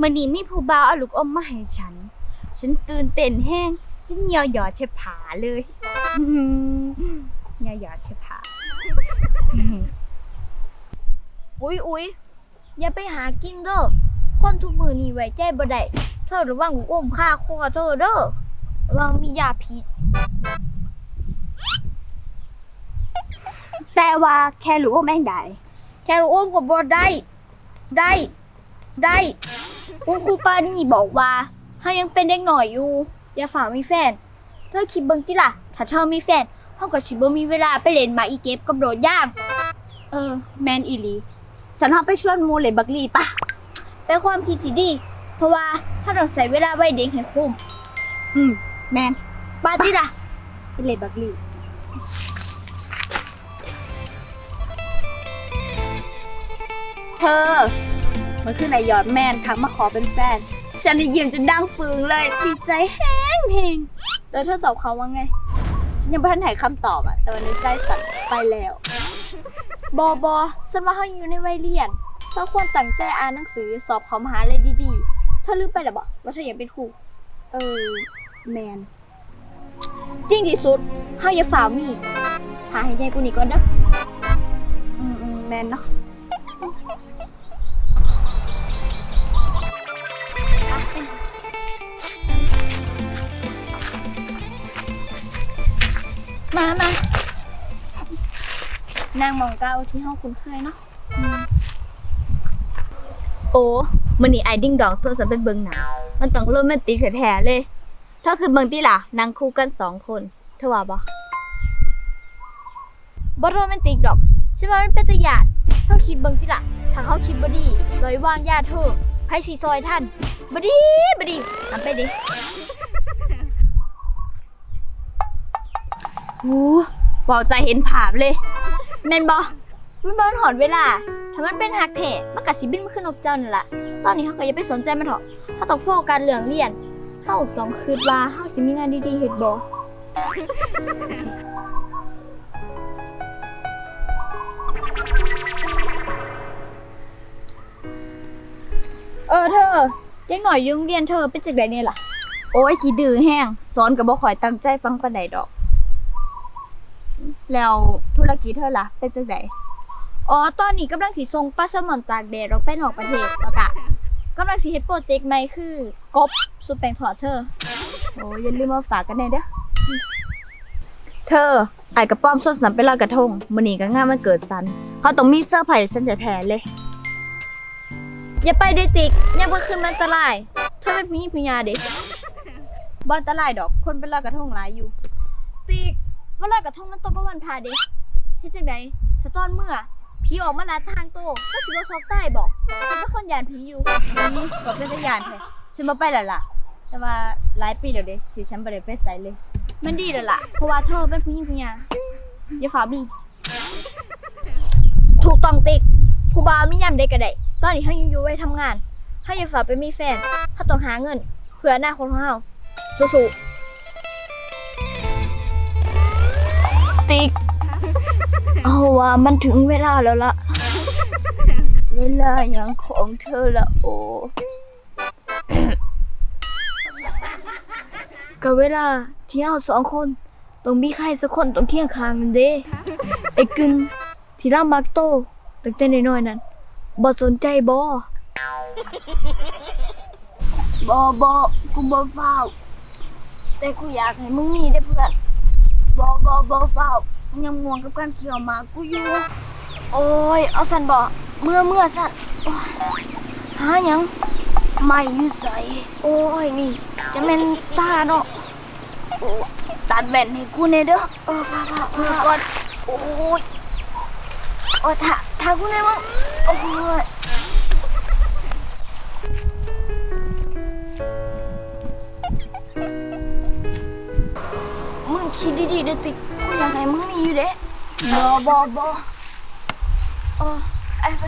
มื่อนี้มีผู้บ่าวเอาลูกอมมาให้ฉัน ฉันตื่นเต้นแห้งจนเหงียวหยอดเชผาเลยอื้อหือเหงียวหยอดเชผาอื้อหืออุ๊ยอุ๊ยอย่าไปหากินเด้อคนทุกมือนี่ไว้ใจบ่ได้เธอระวังลูกอมค่าคอเธอเด้อระวังมียาพิษ แต่ว่าแค่ลูกอมแม่งได้แค่ลูกอมก็บ่ได้ ได้ ได้คุณครูปานี่บอกว่าเฮายังเป็นเด็กหน่อยอยู่ อย่าฝ่ามีแฟน เธอคิดเบิ่งติล่ะ ถ้าเธอมีแฟนเฮาก็สิบ่มีเวลาไปเล่นหมากอีเก็บกับโดดย่างเออ แมนอีหลีฉันเอาไปชวนหมูเลยบักลีปะเป็นความคิดที่ดี เพราะว่าถ้าเราใส่เวลาไว้เด็กให้คุ้มอืม แมนปาติล่ะไปเล่ยบักลีเธอ มันคือนายยอดแมนทักมาขอเป็นแฟน ฉันได้ยิ้มจนดังปึงเลยดีใจแห้งเพงแล้วเธอตอบเขาว่าไง ฉันยังไม่ทันไหนคำตอบอะแต่วันนี้ใจสั่นไปแล้ว บอบอฉันว่าเขาอยู่ในวัยเรียนเธอควรตั้งใจอ่านหนังสือสอบเขามหาลัยดีๆเธอลืมไปหรือเปล่าว่าเธออยากเป็นครูเออแมนจริงที่สุดเฮาอย่าฝ่ามีหาให้ใหญ่กูนี่ก่อนเด้ออืมอืมแมนเนาะ มามา นางมองเก้าที่ห้องคุ้นเคยเนาะ โอ้มันนี่ไอดิ้งดองส่วนฉันเป็นเบิงหนังมันต้องโรแมนติกแท้ๆเลย ถ้าคือเบิงที่ล่ะนางคู่กันสองคนเธอว่าบ่บ่โรแมนติกดอกฉันว่ามันเป็นตะหยาดเฮาคิดเบิ่งติล่ะถ้าเขาคิดบ่ดีลอยวางยาเธอไผสิซอยท่านบ่ดีบ่ดีทำไปดิ โอ้เว้าใจเห็นภาพเลยแม่นบ่มันบ่หอนเวลา ถ้ามันเป็นฮักแท้มันก็สิบินมาขึ้นนกเจ้านั่นล่ะตอนนี้เฮาก็อย่าไปสนใจมันเถอะเฮาต้องโฟกัสเรื่องเรียนเฮาต้องคิดว่าเฮาสิมีงานดีๆเฮ็ดบ่เออเธอเด็กหน่อยยุ่งเรียนเธอเป็นจังไดเนี่ยล่ะ โอ้ยขี้ดื้อแห้งสอนก็บ่ค่อยตั้งใจฟังปานใดดอก แล้วธุรกิจเธอล่ะเป็นจังไดอ๋อ ตอนนี้กำลังสิส่งปลาแซลมอนตากแดดออกไปนอกประเทศแล้วก็กำลังสิเฮ็ดโปรเจกต์ใหม่คือกบสุดแปลงทอดเธอ โอ้ยอย่าลืมมาฝากกันแน่เด้อ เธอไอ้กระป้อมสดสันไปลอยกระทงมื้อนี้ก็งานมันเกิดสัน เขาต้องมีเซอร์ไพรส์ฉันแท้ๆเลย อย่าไปเดติกอยังบ่ขึ้นมันอันตรายเธอเป็นผู้หญิงผู้หญิงเด็กบ่อันตรายดอก คนไปลอยกระทงหลายอยู่ ว่าลอยกระทงมันตรงกับวันพาเด็กเฮ็ดจังไดถ้าตอนเมื่อผีออกมาลาทางโตก็สิบ่ซอกใต้บอกเป็นคนยานผีอยู่นี่ก็เป็นตะยานแท้ฉันบ่ไปแล้วล่ะ แต่ว่าหลายปีแล้วเด้สิฉันบ่ได้ไปไสเลย มันดีแล้วล่ะ เพราะว่าเธอเป็นผู้หญิงผู้หญิงอย่าฝ่ามีถูกต้องติ๊กผู้บ่าวมียามใดก็ได้ตอนนี้เฮายังอยู่ไว้ทำงานเฮาอย่าฝ่าไปมีแฟนเฮาต้องหาเงินเพื่ออนาคตของเฮาสู้ ติ๊กเอาว่ามันถึงเวลาแล้วล่ะเวลาอย่างของเธอละโอก็เวลาที่เราสองคนต้องมีใครสักคนต้องเคียงข้างนั่นเด้ไอ้กึนที่เรามักโตตั้งแต่น้อยๆนั้นบ่สนใจบ่บ่บ่กูบ่เฝ้าวแต่กูอยากให้มึงมีได้อเพื่อน บ่บ่บ่เฝ้าวยังง่วงกับการเขี่ยวหมากูอยู่ โอ้ย เอาสันบ่เมื่อเมื่อสันโอ้ยหาหยังไม่อยู่ใสโอ้ยนี่ จะแม่นตาเนาะโอ้ตัดแว่นให้กูแน่เด้อเออฟ้าฟ้าเมื่อก่อนโอ้ยโอ้ยถ้าถ้ากูได้มั้งโอ้ย คิดดีๆเด้อติ๊กกูอยากให้มึงมีอยู่เด้บ่บ่บ่เออไอ้ไป